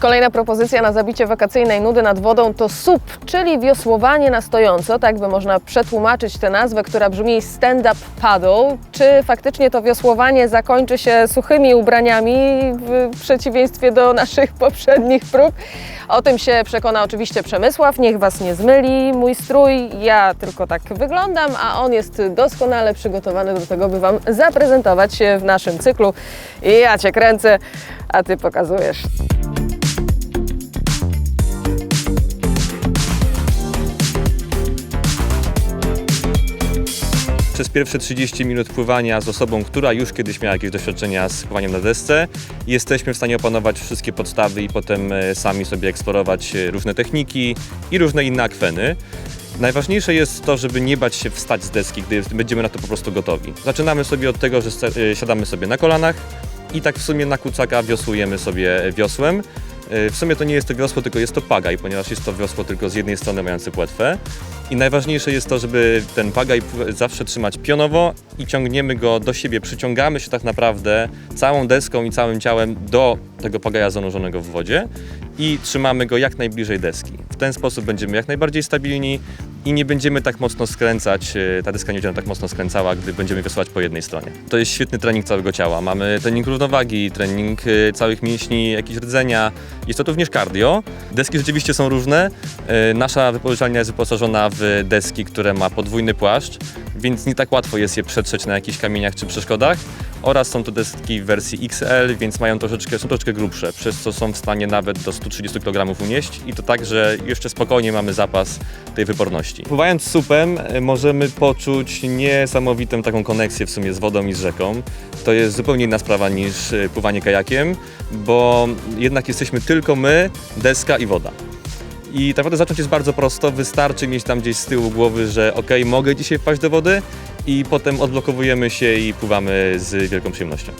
Kolejna propozycja na zabicie wakacyjnej nudy nad wodą to SUP, czyli wiosłowanie na stojąco. Tak by można przetłumaczyć tę nazwę, która brzmi stand-up paddle. Czy faktycznie to wiosłowanie zakończy się suchymi ubraniami w przeciwieństwie do naszych poprzednich prób? O tym się przekona oczywiście Przemysław. Niech Was nie zmyli mój strój. Ja tylko tak wyglądam, a on jest doskonale przygotowany do tego, by Wam zaprezentować się w naszym cyklu. I ja Cię kręcę, a Ty pokazujesz. Przez pierwsze 30 minut pływania z osobą, która już kiedyś miała jakieś doświadczenia z pływaniem na desce, jesteśmy w stanie opanować wszystkie podstawy i potem e, sami sobie eksplorować e, różne techniki i różne inne akweny. Najważniejsze jest to, żeby nie bać się wstać z deski, gdy będziemy na to po prostu gotowi. Zaczynamy sobie od tego, że e, siadamy sobie na kolanach i tak w sumie na kucaka wiosłujemy sobie wiosłem. E, W sumie to nie jest to wiosło, tylko jest to pagaj, ponieważ jest to wiosło tylko z jednej strony mające płetwę. I najważniejsze jest to, żeby ten pagaj zawsze trzymać pionowo i ciągniemy go do siebie. Przyciągamy się tak naprawdę całą deską i całym ciałem do tego pagaja zanurzonego w wodzie i trzymamy go jak najbliżej deski. W ten sposób będziemy jak najbardziej stabilni i nie będziemy tak mocno skręcać, e, ta deska nie będzie tak mocno skręcała, gdy będziemy wiosłować po jednej stronie. To jest świetny trening całego ciała. Mamy trening równowagi, trening e, całych mięśni, jakieś rdzenia. Jest to również cardio. Deski rzeczywiście są różne. E, Nasza wypożyczalnia jest wyposażona w deski, które ma podwójny płaszcz, więc nie tak łatwo jest je przetrzeć na jakichś kamieniach czy przeszkodach. Oraz są to deski w wersji XL, więc mają troszeczkę, są troszeczkę grubsze, przez co są w stanie nawet do 130 kg unieść i to tak, że jeszcze spokojnie mamy zapas tej wyporności. Pływając supem e, możemy poczuć niesamowitą taką koneksję w sumie z wodą i z rzeką. To jest zupełnie inna sprawa niż e, pływanie kajakiem, bo jednak jesteśmy tylko my, deska i woda. I tak naprawdę zacząć jest bardzo prosto, wystarczy mieć tam gdzieś z tyłu głowy, że ok, mogę dzisiaj wpaść do wody i potem odblokowujemy się i pływamy z wielką przyjemnością.